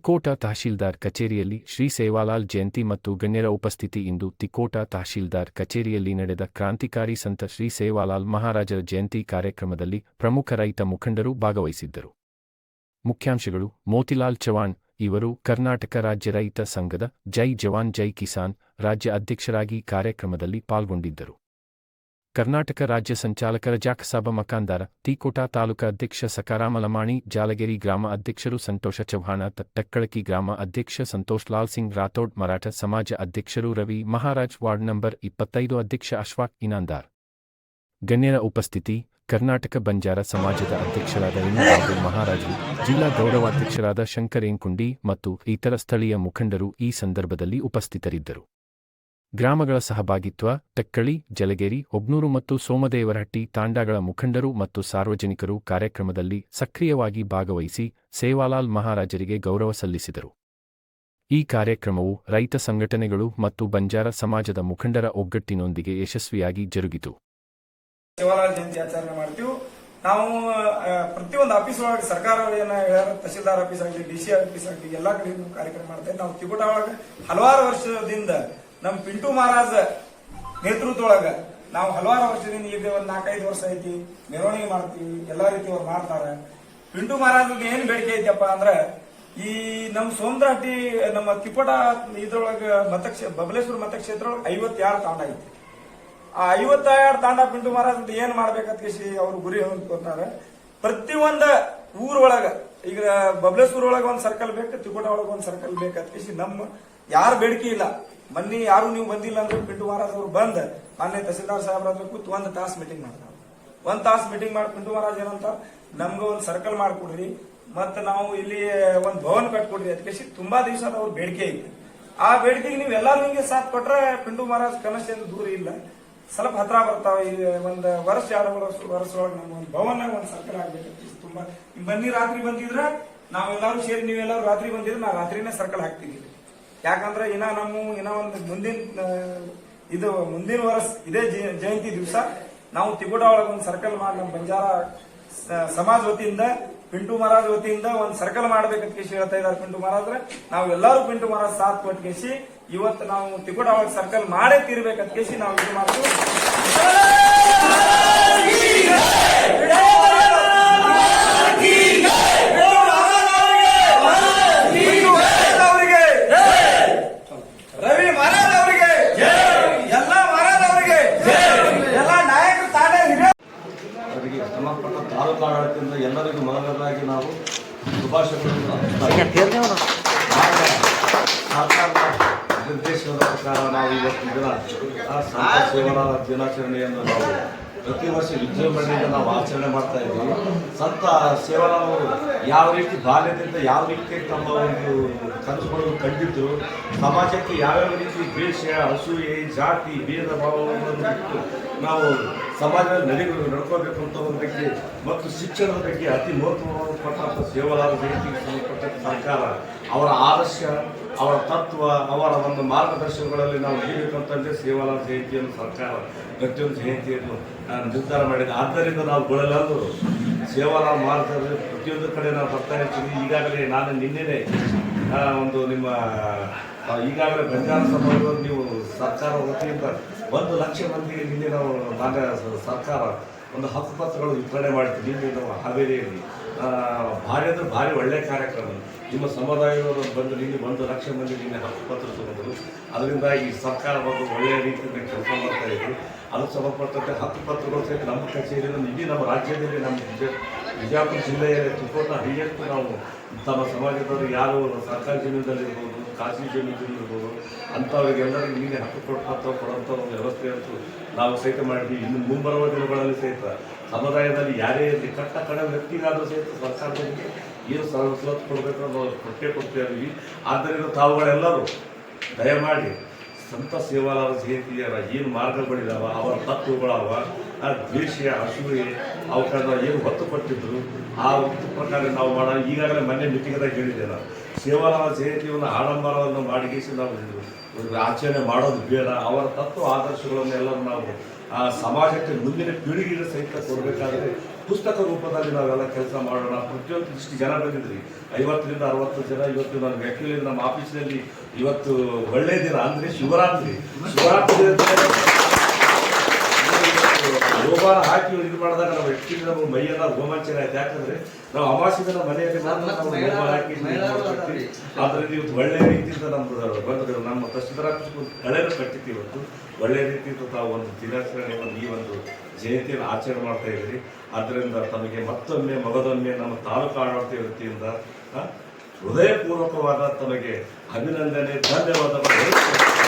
ತಿಕೋಟ ತಹಶೀಲ್ದಾರ್ ಕಚೇರಿಯಲ್ಲಿ ಶ್ರೀ ಸೇವಾಲಾಲ್ ಜಯಂತಿ ಮತ್ತು ಗಣ್ಯರ ಉಪಸ್ಥಿತಿ ಇಂದು ತಿಕೋಟ ತಹಶೀಲ್ದಾರ್ ಕಚೇರಿಯಲ್ಲಿ ನಡೆದ ಕ್ರಾಂತಿಕಾರಿ ಸಂತ ಶ್ರೀ ಸೇವಾಲಾಲ್ ಮಹಾರಾಜರ ಜಯಂತಿ ಕಾರ್ಯಕ್ರಮದಲ್ಲಿ ಪ್ರಮುಖ ರೈತ ಮುಖಂಡರು ಭಾಗವಹಿಸಿದ್ದರು. ಮುಖ್ಯಾಂಶಗಳು, ಮೋತಿಲಾಲ್ ಚವಾಣ್ ಇವರು ಕರ್ನಾಟಕ ರಾಜ್ಯ ರೈತ ಸಂಘದ ಜೈ ಜವಾನ್ ಜೈ ಕಿಸಾನ್ ರಾಜ್ಯ ಅಧ್ಯಕ್ಷರಾಗಿ ಕಾರ್ಯಕ್ರಮದಲ್ಲಿ ಪಾಲ್ಗೊಂಡಿದ್ದರು. ಕರ್ನಾಟಕ ರಾಜ್ಯ ಸಂಚಾಲಕರ ಜಾಕಸಾಬ ಮಕಾಂದಾರ, ತೀಕೋಟಾ ತಾಲೂಕಾ ಅಧ್ಯಕ್ಷ ಸಕಾರಾಮಲಮಾಣಿ ಜಾಲಗೇರಿ ಗ್ರಾಮ ಅಧ್ಯಕ್ಷರು ಸಂತೋಷ ಚೌಹಾಣ ಟಕ್ಕಳಕಿ ಗ್ರಾಮ ಅಧ್ಯಕ್ಷ ಸಂತೋಷ್ ಲಾಲ್ ಸಿಂಗ್ ರಾಥೋಡ್, ಮರಾಠ ಸಮಾಜ ಅಧ್ಯಕ್ಷರು ರವಿ ಮಹಾರಾಜ್, ವಾರ್ಡ್ ನಂಬರ್ ಇಪ್ಪತ್ತೈದು ಅಧ್ಯಕ್ಷ ಅಶ್ವಾಕ್ ಇನಾಂದಾರ್. ಗಣ್ಯರ ಉಪಸ್ಥಿತಿ, ಕರ್ನಾಟಕ ಬಂಜಾರ ಸಮಾಜದ ಅಧ್ಯಕ್ಷರಾದ ರೇಣುಬಾಬು ಮಹಾರಾಜು, ಜಿಲ್ಲಾ ಗೌರವಾಧ್ಯಕ್ಷರಾದ ಶಂಕರೇನ್ಕುಂಡಿ ಮತ್ತು ಇತರ ಸ್ಥಳೀಯ ಮುಖಂಡರು ಈ ಸಂದರ್ಭದಲ್ಲಿ ಉಪಸ್ಥಿತರಿದ್ದರು. ಗ್ರಾಮಗಳ ಸಹಭಾಗಿತ್ವ, ಟಕ್ಕಳಿ, ಜಲಗೇರಿ, ಒಬ್ನೂರು ಮತ್ತು ಸೋಮದೇವರಹಟ್ಟಿ ತಾಂಡಾಗಳ ಮುಖಂಡರು ಮತ್ತು ಸಾರ್ವಜನಿಕರು ಕಾರ್ಯಕ್ರಮದಲ್ಲಿ ಸಕ್ರಿಯವಾಗಿ ಭಾಗವಹಿಸಿ ಸೇವಾಲಾಲ್ ಮಹಾರಾಜರಿಗೆ ಗೌರವ ಸಲ್ಲಿಸಿದರು. ಈ ಕಾರ್ಯಕ್ರಮವು ರೈತ ಸಂಘಟನೆಗಳು ಮತ್ತು ಬಂಜಾರ ಸಮಾಜದ ಮುಖಂಡರ ಒಗ್ಗಟ್ಟಿನೊಂದಿಗೆ ಯಶಸ್ವಿಯಾಗಿ ಜರುಗಿತು. ಸೇವಾಲಾಲ್ ಜಯಂತಿ ಆಚರಣೆ ಮಾಡ್ತೀವಿ. ನಾವು ಪ್ರತಿಯೊಂದು ಆಫೀಸ್ ಒಳಗೆ ಸರ್ಕಾರ ಏನ ತಹಸೀಲ್ದಾರ್ ಆಫೀಸ್ ಆಗಲಿ, ಡಿ ಸಿ ಆಫೀಸ್ ಆಗಲಿ, ಎಲ್ಲಾ ಕಡೆ ಕಾರ್ಯಕ್ರಮ ಮಾಡ್ತೇವೆ. ನಾವು ತಿಪುಟ ಒಳಗೆ ಹಲವಾರು ವರ್ಷದಿಂದ ನಮ್ಮ ಪಿಂಟು ಮಹಾರಾಜ ನೇತೃತ್ವದೊಳಗ ನಾವು ಹಲವಾರು ವರ್ಷದಿಂದ ಈಗ ಒಂದ್ ನಾಲ್ಕೈದು ವರ್ಷ ಐತಿ, ಮೆರವಣಿಗೆ ಮಾಡ್ತೀವಿ, ಎಲ್ಲಾ ರೀತಿ ಅವ್ರು ಮಾಡ್ತಾರೆ. ಪಿಂಟು ಮಹಾರಾಜ್ ಏನ್ ಬೇಡಿಕೆ ಐತಪ್ಪ ಅಂದ್ರ, ಈ ನಮ್ಮ ಸೋಮದಹಟ್ಟಿ ನಮ್ಮ ತಿಪ್ಪಟ ಇದ್ರೊಳಗ ಮತಕ್ಷೇತ್ರ ಬಬಲೇಶ್ವರ ಮತಕ್ಷೇತ್ರ ಒಳಗೆ ಐವತ್ತೆರಡು ತಾಂಡ ಐತಿ. ಆ ಐವತ್ತೆರಡು ತಾಂಡ ಪಿಂಟು ಮಹಾರಾಜ್ ಏನ್ ಮಾಡ್ಬೇಕಂತ ಕೇಸಿ ಅವ್ರ ಗುರಿ ಹೊಂದ್ಕೊತಾರೆ ಪ್ರತಿಯೊಂದ ಊರೊಳಗ, ಈಗ ಬಬಲೇಶ್ವರ ಒಳಗ ಒಂದ್ ಸರ್ಕಲ್ ಬೇಕು ತಿಪ್ಪಟ ಒಳಗ ಒಂದ್ ಸರ್ಕಲ್ ಬೇಕಂತ ಕೇಸಿ ನಮ್ಮ ಯಾರು ಬೇಡಿಕೆ ಇಲ್ಲ. ಮನ್ನಿ ಯಾರು ನೀವು ಬಂದಿಲ್ಲ ಅಂದ್ರೆ ಪಿಂಟು ಮಹಾರಾಜ್ ಬಂದು ಬಂದ್ ಮಾನ್ಯ ತಹಸೀಲ್ದಾರ್ ಸಾಹೇಬ್ರ ಕೂತು ಒಂದ್ ತಾಸ್ ಮೀಟಿಂಗ್ ಮಾಡ್ತಾರೆ. ಒಂದ್ ತಾಸ್ ಮೀಟಿಂಗ್ ಮಾಡಿ ಪಿಂಟು ಮಹಾರಾಜ್ ಏನಂತ? ನಮ್ಗೆ ಒಂದು ಸರ್ಕಲ್ ಮಾಡ್ಕೊಡ್ರಿ. ಮತ್ತ ನಾವು ಇಲ್ಲಿ ಒಂದ್ ಭವನ ಕಟ್ಕೊಡ್ರಿ. ಅದಕ್ಕೆ ತುಂಬಾ ದಿವಸ ಅವ್ರ ಬೇಡಿಕೆ ಇದೆ ಆ ಬೇಡಿಕೆಗೆ ನೀವು ಎಲ್ಲಾರು ಹಿಂಗೆ ಸಾಥ್ ಕೊಟ್ರೆ ಪಿಂಡು ಮಹಾರಾಜ್ ಕನಸೇನು ದೂರ ಇಲ್ಲ. ಸ್ವಲ್ಪ ಹತ್ರ ಬರ್ತಾವ. ಈಗ ಒಂದ್ ವರ್ಷ, ಎರಡು ವರ್ಷ ವರ್ಷ ಒಳಗೆ ನಮ್ಗೆ ಒಂದು ಭವನ, ಒಂದ್ ಸರ್ಕಲ್ ಆಗ್ಬೇಕು ತುಂಬಾ ಬನ್ನಿ, ರಾತ್ರಿ ಬಂದಿದ್ರ ನಾವೆಲ್ಲರೂ ಸೇರಿ ನೀವೆಲ್ಲಾರು ರಾತ್ರಿ ಬಂದಿದ್ರೆ ನಾವು ರಾತ್ರಿನೇ ಸರ್ಕಲ್ ಹಾಕ್ತೀವಿ ಯಾಕಂದ್ರೆ ಇನ್ನ ನಮ್ಮ, ಇನ್ನ ಒಂದು ಮುಂದಿನ ಇದು ಮುಂದಿನ ವರ್ಷ, ಇದೇ ಜಯ- ಜಯಂತಿ ದಿವಸ, ನಾವು ತಿಗುಡ ಒಳಗೆ ಒಂದು ಸರ್ಕಲ್ ಮಾಡಿ, ನಮ್ಮ ಬಂಜಾರ ಸಮಾಜ ವತಿಯಿಂದ, ಪಿಂಟು ಮಹಾರಾಜ್ ವತಿಯಿಂದ ಒಂದು ಸರ್ಕಲ್ ಮಾಡ್ಬೇಕಂತ ಕೇಸಿ ಹೇಳ್ತಾ ಇದ್ದಾರೆ ಪಿಂಟು ಮಹಾರಾಜ್ರೆ. ನಾವು ಎಲ್ಲರೂ ಪಿಂಟು ಮಹಾರಾಜ್ ಸಾಥ್ ಕೊಟ್ಟು ಇವತ್ತು ನಾವು ತಿಗುಡ ಒಳಗೆ ಸರ್ಕಲ್ ಮಾಡೇ ತೀರ್ಬೇಕಂತ ಕೇಸಿ ನಾವು ಇದು ಮಾಡ್ತೀವಿ ಅವರಿಗೆ ರವಿ ಮಹಾರಾಜ್ ಅವರಿಗೆ ಎಲ್ಲ ಮಹಾರಾಜ್ ಅವರಿಗೆ ಎಲ್ಲ ನಾಯಕರು ತಾನೇ ಹಿರಿಯ ಅವರಿಗೆ ಸಂಬಂಧಪಟ್ಟ ತಾಲೂಕು ಆಡಳಿತದಿಂದ ಎಲ್ಲರಿಗೂ ಮೊದಲನೇದಾಗಿ ನಾವು ಶುಭಾಶಯಗಳನ್ನು ಅರ್ಪಿಸ್ತಾ ಸರ್ಕಾರದ ನಿರ್ದೇಶನದ ಪ್ರಕಾರ ನಾವು ಇವತ್ತಿನ ದಿನ ಆ ಸಂತ ದಿನಾಚರಣೆಯನ್ನು ನಾವು ಪ್ರತಿ ವರ್ಷ ವಿಜೃಂಭಣೆಯಿಂದ ನಾವು ಆಚರಣೆ ಮಾಡ್ತಾ ಇದ್ದೀವಿ. ಸಂತ ಸೇವನವರು ಯಾವ ರೀತಿ ಬಾಲ್ಯದಿಂದ ಯಾವ ರೀತಿ ತಮ್ಮ ಒಂದು ಕನಸುಗಳನ್ನು ಕಂಡಿದ್ದು ಸಮಾಜಕ್ಕೆ ಯಾವ್ಯಾವ ರೀತಿ ದ್ವೇಷ, ಅಸೂಯೆ, ಜಾತಿ, ಭೇದ ಭಾವವನ್ನು ಬಿಟ್ಟು ನಾವು ಸಮಾಜದಲ್ಲಿ ನಡೆ ನಡ್ಕೋಬೇಕು ಅಂತ ಬಗ್ಗೆ ಮತ್ತು ಶಿಕ್ಷಣದ ಬಗ್ಗೆ ಅತಿ ಮಹತ್ವವನ್ನು ಕೊಟ್ಟಂಥ ಸೇವಲಾದ ಜಯಂತಿಗೆ ಸಂಬಂಧಪಟ್ಟ ಸರ್ಕಾರ ಅವರ ಆದರ್ಶ, ಅವರ ತತ್ವ, ಅವರ ಒಂದು ಮಾರ್ಗದರ್ಶನಗಳಲ್ಲಿ ನಾವು ನೀಡಬೇಕಂತಂದ್ರೆ ಸೇವಾಲಾಲ್ ಜಯಂತಿಯನ್ನು ಸರ್ಕಾರ ಪ್ರತಿಯೊಂದು ಜಯಂತಿಯನ್ನು ನಿರ್ಧಾರ ಮಾಡಿದೆ. ಆದ್ದರಿಂದ ನಾವು ಗೊಳಲಲ್ಲೂ ಸೇವಾಲಾಲ್ ಮಾರ್ಗದಲ್ಲಿ ಪ್ರತಿಯೊಂದು ಕಡೆ ನಾವು ಬರ್ತಾ ಇರ್ತೀವಿ. ಈಗಾಗಲೇ ನಾನು ನಿನ್ನೆ ಒಂದು ನಿಮ್ಮ ಈಗಾಗಲೇ ಬಂಜಾರ ಸಭೆಗಳು ನೀವು ಸರ್ಕಾರ ವತಿಯಿಂದ ಒಂದು ಲಕ್ಷ ಮಂದಿಗೆ ನಿನ್ನೆ ನಾವು ನಾನು ಸರ್ಕಾರ ಒಂದು ಹಕ್ಕು ಪತ್ರಗಳು ವಿತರಣೆ ಮಾಡ್ತೀವಿ ನಿನ್ನೆ ನಾವು ಹಾವೇರಿಯಲ್ಲಿ. ಭಾರಿ ಅಂದ್ರೆ ಭಾರಿ ಒಳ್ಳೆಯ ಕಾರ್ಯಕ್ರಮ. ನಿಮ್ಮ ಸಮುದಾಯದವರು ಬಂದು ನಿನ್ನೆ ಒಂದು ಲಕ್ಷ ಮಂದಿ ನಿನ್ನೆ ಹಕ್ಕು ಪತ್ರ ತಗೊಂಡರು. ಅದರಿಂದ ಈ ಸರ್ಕಾರ ಒಂದು ಒಳ್ಳೆಯ ರೀತಿಯಿಂದ ಕೆಲಸ ಮಾಡ್ತಾ ಇದ್ರು. ಅದಕ್ಕೆ ಸಂಬಂಧಪಟ್ಟಂತೆ ಹಕ್ಕು ಪತ್ರಗಳು ಸಹಿತ ನಮ್ಮ ಕಚೇರಿಯಲ್ಲಿ ಇಡೀ ನಮ್ಮ ರಾಜ್ಯದಲ್ಲಿ, ನಮ್ಮ ವಿಜಯ ಬಿಜಾಪುರ ಜಿಲ್ಲೆಯಲ್ಲಿ ತುಂಬ ಹಿರಿಯಷ್ಟು ನಾವು ತಮ್ಮ ಸಮಾಜದವರು ಯಾರು ಸರ್ಕಾರಿ ಜೀವನದಲ್ಲಿರ್ಬೋದು ಖಾಸಗಿ ಜಮೀನು ಇರ್ಬೋದು ಅಂಥವ್ರಿಗೆಲ್ಲರಿಗೂ ನೀನೆ ಹಕ್ಕು ಕೊಟ್ಟು ಕೊಡೋಂಥ ಒಂದು ವ್ಯವಸ್ಥೆ ಅಂತೂ ನಾವು ಸಹಿತ ಮಾಡಿದ್ವಿ. ಇನ್ನು ಮುಂಬರುವ ದಿನಗಳಲ್ಲಿ ಸಹಿತ ಸಮುದಾಯದಲ್ಲಿ ಯಾರೇ ಇರಲಿ, ಕಟ್ಟ ಕಡೆ ವ್ಯಕ್ತಿಗಾದರೂ ಸಹಿತ ಸರ್ಕಾರದೊಂದಿಗೆ ಏನು ಸವಲತ್ತು ಕೊಡಬೇಕು ನಾವು ಕೊಟ್ಟೇ ಕೊಡ್ತಾ ಇದ್ದೀವಿ ಆದ್ದರಿಂದ ತಾವುಗಳೆಲ್ಲರೂ ದಯಮಾಡಿ ಸಂತ ಸೇವಾಲಾಲ ಸೇತಿಯರ ಏನು ಮಾರ್ಗಗಳಿದಾವ, ಅವರ ತತ್ವಗಳವ ಆ ದ್ವೇಷ ಅಸೂಯೆ ಅವಕಾಶ ಏನು ಹೊತ್ತು ಕೊಟ್ಟಿದ್ರು, ಆ ಹೊತ್ತು ಪ್ರಕಾರ ನಾವು ಮಾಡೋ, ಈಗಾಗಲೇ ಮೊನ್ನೆ ಮೀಟಿಂಗ್ದಾಗ ಹೇಳಿದ್ದೆ ನಾನು ಸೇವಾ ಜಯಂತಿಯನ್ನು ಆಡಂಬರವನ್ನು ಮಾಡಿಗಿಸಿ ನಾವು ಆಚರಣೆ ಮಾಡೋದು ಬೇಡ, ಅವರ ತತ್ವ, ಆದರ್ಶಗಳನ್ನೆಲ್ಲ ನಾವು, ಆ ಸಮಾಜಕ್ಕೆ ಮುಂದಿನ ಪೀಳಿಗೆಗೆ ಸಹಿತ ಕೊಡಬೇಕಾದ್ರೆ ಪುಸ್ತಕ ರೂಪದಲ್ಲಿ ನಾವೆಲ್ಲ ಕೆಲಸ ಮಾಡೋಣ. ಪ್ರತಿಯೊಂದು ಇಷ್ಟು ಜನ ಬಂದಿದ್ರಿ. ಐವತ್ತರಿಂದ ಅರವತ್ತು ಜನ, ಇವತ್ತು ನಾನು ಆ್ಯಕ್ಚುಲಿ ನಮ್ಮ ಆಫೀಸಿನಲ್ಲಿ ಇವತ್ತು ಒಳ್ಳೆಯ ದಿನ ಅಂದರೆ ಶಿವರಾತ್ರಿ. ಶಿವರಾತ್ರಿ ರೋಮಾನ ಹಾಕಿ ಇದು ಮಾಡಿದಾಗ ನಾವು ಹೆಚ್ಚಿನ ನಮ್ಮ ಮೈಯೆಲ್ಲ ಗೋಮಾಂಚನ ಆಯ್ತು. ಯಾಕಂದ್ರೆ ನಾವು ಅಮಾಸಿದ ಮನೆಯಲ್ಲಿ ನಾವು ಆದ್ರೆ. ಇವತ್ತು ಒಳ್ಳೆ ರೀತಿಯಿಂದ ನಮ್ದು ಬಂದು ನಮ್ಮ ಕಷ್ಟದರ ಕಳೆದ ಕಟ್ಟಿತ್ತು ಇವತ್ತು. ಒಳ್ಳೆ ರೀತಿಯಿಂದ ತಾವು ಒಂದು ದಿನಾಚರಣೆ ಒಂದು ಈ ಒಂದು ಜಯಂತಿಯನ್ನು ಆಚರಣೆ ಮಾಡ್ತಾ ಇದ್ದೀರಿ. ಆದ್ದರಿಂದ ತಮಗೆ ಮತ್ತೊಮ್ಮೆ ಮಗದೊಮ್ಮೆ ನಮ್ಮ ತಾಲೂಕು ಆಡಳಿತ ವೃತ್ತಿಯಿಂದ ಹೃದಯಪೂರ್ವಕವಾದ ತಮಗೆ ಅಭಿನಂದನೆ ಧನ್ಯವಾದಗಳು.